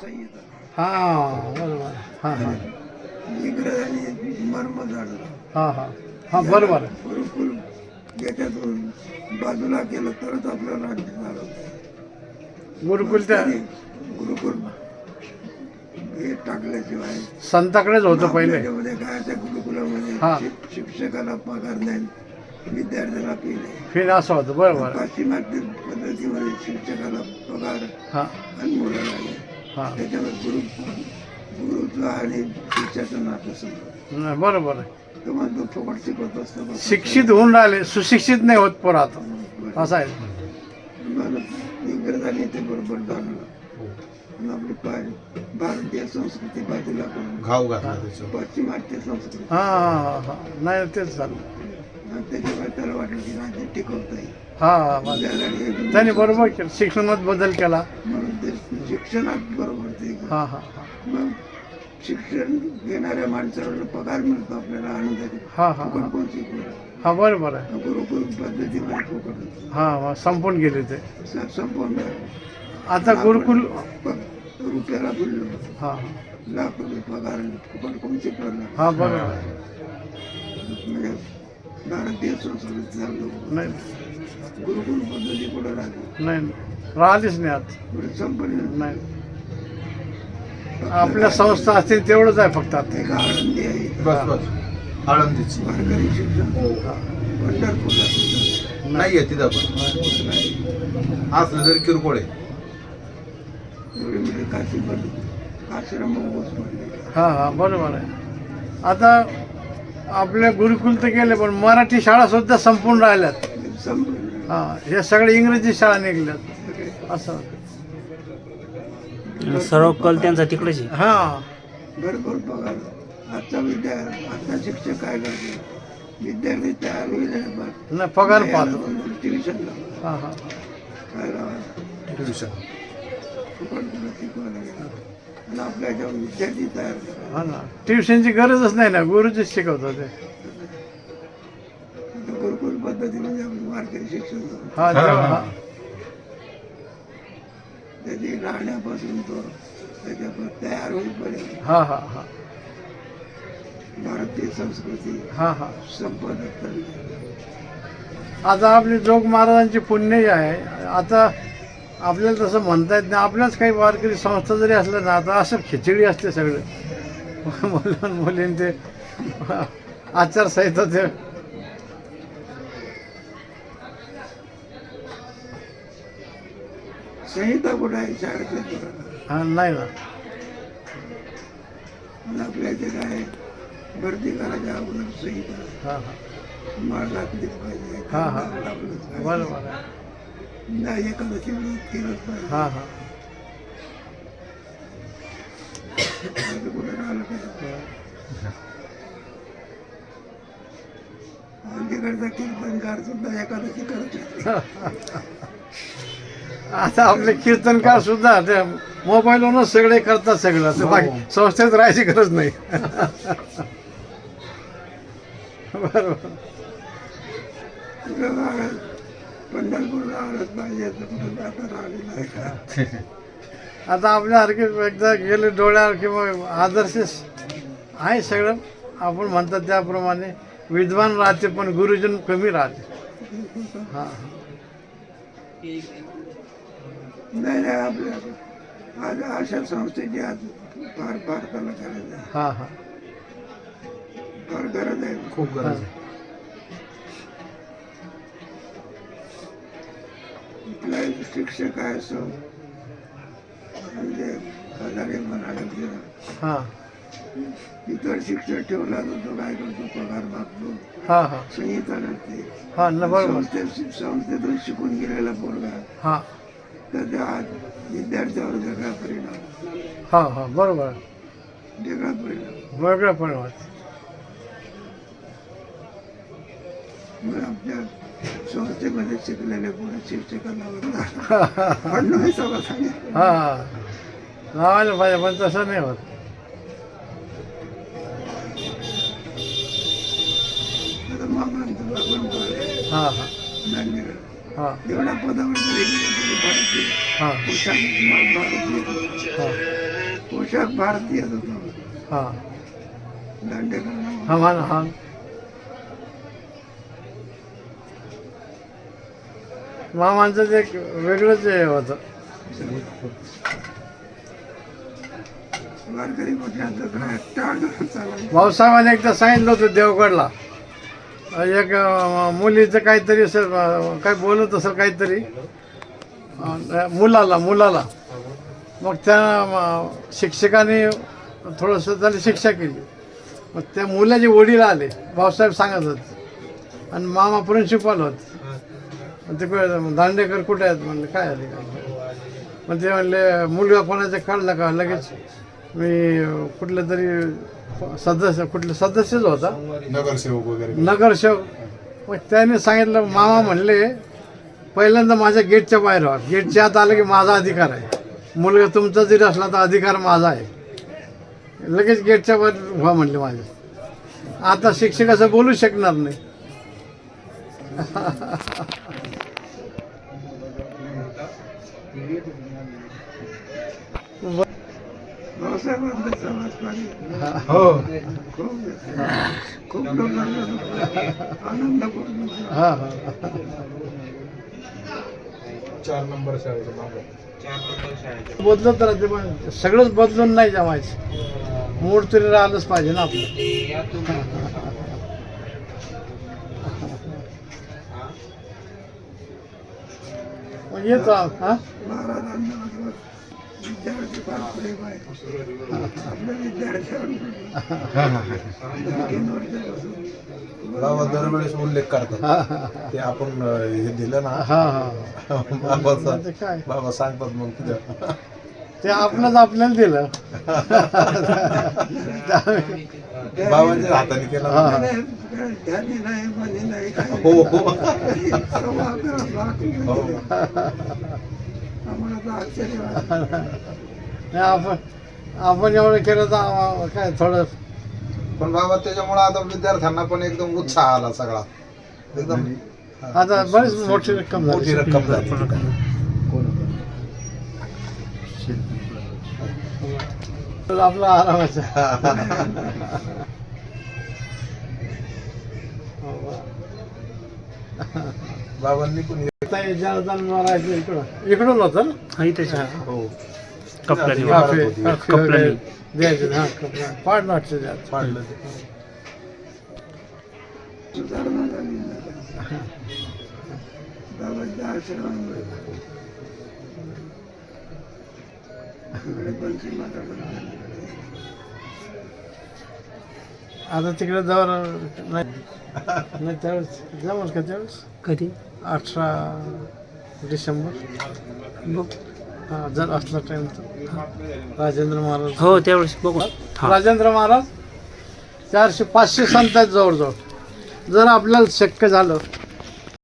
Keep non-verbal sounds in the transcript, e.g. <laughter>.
संहिता हा बरोबर. हा हा. इंग्रजांनी मर्म झालं. हा हा. हा बरोबर. गुरुकुल याच्यातून बाजूला केलं तरच आपलं राज्य झालं. गुरुकुल गुरुकुल हे टाकल्याशिवाय संताकडेच होतं पहिले. त्याच्यामध्ये काय त्या गुरुकुलामध्ये. शिक- शिक्षकाला पगार नाही विद्यार्थ्याला फी नाही. फिर असं होतं बरोबर. पाश्चिमात्य पद्धतीमध्ये शिक्षकाला पगार हा. आणि मुलाला त्याच्यावर गुरु गुरुचं आणि शिक्षाचं नातं समजा नाही, बरोबर आहे. तो म्हणतो फुकट शिकवत असतो बा. शिक्षित होऊन राहिले सुशिक्षित नाही होत पोरं आता. असं आहे. मग इंग्रजांनी ते बरोबर जाणलं आणि आपली पा- भारतीय संस्कृती बाजूला करून. घाव घातला त्याच्यावर. पाश्चिमात्य संस्कृती. हा हा हा. हा नाही तेच झालं. आणि त्याच्यामुळे त्याला वाटलं की राज्य टिकवता येईल हा हा बरं. त्याला हे- त्यांनी बरोबर केलं. शिक्षणात बदल केला. म्हणून ते शिक्षणात बरोबर ते. हा हा हा. मग शिक्षण घेणाऱ्या माणसाला पगार मिळतो आपल्याला आनंदाने. हा हा कोण शिकवलं हा बरोबर आहे. गुरुकुल पद्धतीमध्ये फुकट. हा हा संपून गेले ते. स- संपूर्ण आता गुरुकुल प- रुपयाला बोललो. हा लाख रुपये पगार फुकट कोण शिकवलं हा बरोबर आहे. म्हणजे भारतीय चाललो. नाही. गुरुकुल पद्धती पुढे राहते? नाही राहिलीच नाही आता. नाही. आपल्या संस्था असतील तेवढंच आहे फक्त आता. एक आहे. बस बस. आळंदीची. वारकरी शिक्षण. हा. पंढरपूरला सुद्धा नाही आहे तिथं पण. असलं तरी किरकोळ आहे. एवढे मोठे काशी पडले आश्रम बोस पडले हा हा बरोबर आहे. आता आपल्या गुरुकुल तर गेले पण मराठी शाळा सुद्धा संपून राहिल्यात. हा हे सगळे इंग्रजी शाळा निघल्यात. असं. सर्व कल त्यांचा तिकडेच. आहे हा. भरपूर पगार. आजचा विद्या आजचा शिक्षक काय करते? विद्यार्थी तयार होईल आणि बस. नाही पगार पाहतो. ट्युशन हा हा. काय लावा? ट्युशन फुकट तुला शिकवायला गेलं? आणि आपल्या विद्यार्थी तयार करा हा ना. ट्युशनची गरजच नाही ना गुरुजीच शिकवतो ते. गुरुकुल पद्धती म्हणजे आपण वारकरी शिक्षण करू. हा हा त्याची राहण्यापासून तो त्याच्यापासून तयार होईपर्यंत हा हा हा. भारतीय संस्कृती हा हा. संपादक करणे आता आपली जोग महाराजांची पुण्य जे आहे. आता आपल्याला तसं म्हणता येत नाही. आपल्याच काही वारकरी संस्था जरी असल्या ना आता असं खिचडी असते सगळं. मुलं मुलीं ते आचारसंहिता ते. संहिता कुठं आहे? हा नाही ना. आपल्या इथे काय भरती करायच्या अगोदर संहिता. हा हा. लागलीच पाहिजे. हा, हा. बरोबर नाही एखादं व्रत केलंच पाहिजे हा हा आता कुठं राहिलं काय अलीकडचा कीर्तनकार सुद्धा एकादशी करत आता आपले कीर्तनकार सुद्धा ते मोबाईलवरूनच सगळे करतात सगळं ते बाकी संस्थेत राहायची गरज नाही बरोबर कुठं पंढरपूरला आलंच कुठं जाता का आता आपल्यासारखे एकदा गेले डोळ्यावर किंवा आदर्श आहे सगळं. आपण म्हणतात त्याप्रमाणे विद्वान राहते पण गुरुजन कमी राहते. हां. नाही नाही आपल्या आज अशा संस्थेची आज फार भारताला गरज आहे. हां हां. फार गरज आहे. खूप गरज आहे. कुठला शिक्षक आहे असो. म्हणजे हजारे म्हणाले गेला हां. इतर शिक्षक ठेवला तर तो काय करतो? पगार मागतो. हां हां. संहिता नसते हां संस्थेतून शिकून गेलेला पोरगा. हां. तर त्या विद्यार्थ्यावर वेगळा परिणाम. हां हां बरोबर. वेगळा परिणाम. वेगळं मग आपल्या संस्थेमध्ये शिकलेले वरला फडणवीस <laughs> सगळं सांगितलं. हां. लावायला पाहिजे पण तसं नाही होत. आता हां हां. हां. एवढ्या पदावर जरी गेले तरी भारतीय. हां. हां. पोशाख भारतीय होतो. हा. दांडेकर हा हा मामांचं ते एक वेगळंच हे होतं. वारकरी म्हटल्यानंतर काय टाळ चालायचं भाऊसाहेबांनी एकदा सांगितलं होतं देवगडला. एक अं, मुलीचं काहीतरी असं अं, काय बोलत असेल काहीतरी. अं, मुलाला मुलाला. मग त्या अं, शिक्षकाने थोडंसं त्याला शिक्षा केली. मग त्या मुलाचे वडील आले. भाऊसाहेब सांगत होते. आणि मामा प्रिन्सिपल होते. ते दांडेकर कुठे आहेत? म्हणले काय आले मग ते म्हणले मुलगा कोणाचा काढला का? लगेच मी अं, कुठलं तरी सदस्य कुठलं सदस्यच होता. नगरसेवक वगैरे. नगरसेवक. मग त्याने सांगितलं मामा म्हणले पहिल्यांदा माझ्या गेटच्या बाहेर व्हा. गेटच्या आत आलं की माझा अधिकार आहे. मुलगा तुमचा जरी असला तर अधिकार माझा आहे. लगेच गेटच्या बाहेर व्हा म्हणले माझे. आता शिक्षक असं बोलू शकणार नाही <laughs> भाऊसाहेबांचा समाज पाणी हो खूप खूप लोकांना आनंद करून चार नंबर शाळेचं. मागं बदलत राहते पण सगळंच बदलून नाही जमायचं. मूड तरी राहिलंच पाहिजे ना आपलं. येतो हा? विद्यार्थी फार प्रेम आहे आपल्या विद्यार्थ्यांवर तीन वर्षापासून बाबा दरवेळेस उल्लेख करतात. हा हा ते आपण हे दिलं ना हा हा. ते काय? बाबा सांगतात मग तुझ्या ते आपलंच आपल्याला दिलं. बाबांच्या हाताने केलं. नाही, नाही हो. हो. हो तर आश्चर्य. नाही, आपण आपण एवढं केलं तर काय थोडं पण बाबा त्याच्यामुळे आता विद्यार्थ्यांना पण एकदम उत्साह आला सगळा. एकदम आता बरीच मोठी रक्कम मोठी झाली. रक्कम झाली आपला आरामाचा. <laughs> बाबांनी पण इकडं. इकडून होतं ना हा आहे. हो कपड्याने. काफे कपड्याने. वगैरे द्यायचे हा कपडा पाड नाटचं द्यायचं. पाडलं ते. आता तिकडे जाऊन नाही. नाही त्यावेळेस जमल का त्यावेळेस? कधी? अठरा डिसेंबर. बघ. हा जर असला टाईम तर. राजेंद्र महाराज. हो त्यावेळेस बघू. हा. राजेंद्र महाराज चारशे पाचशे संत आहेत जवळजवळ. जर आपल्याला शक्य झालं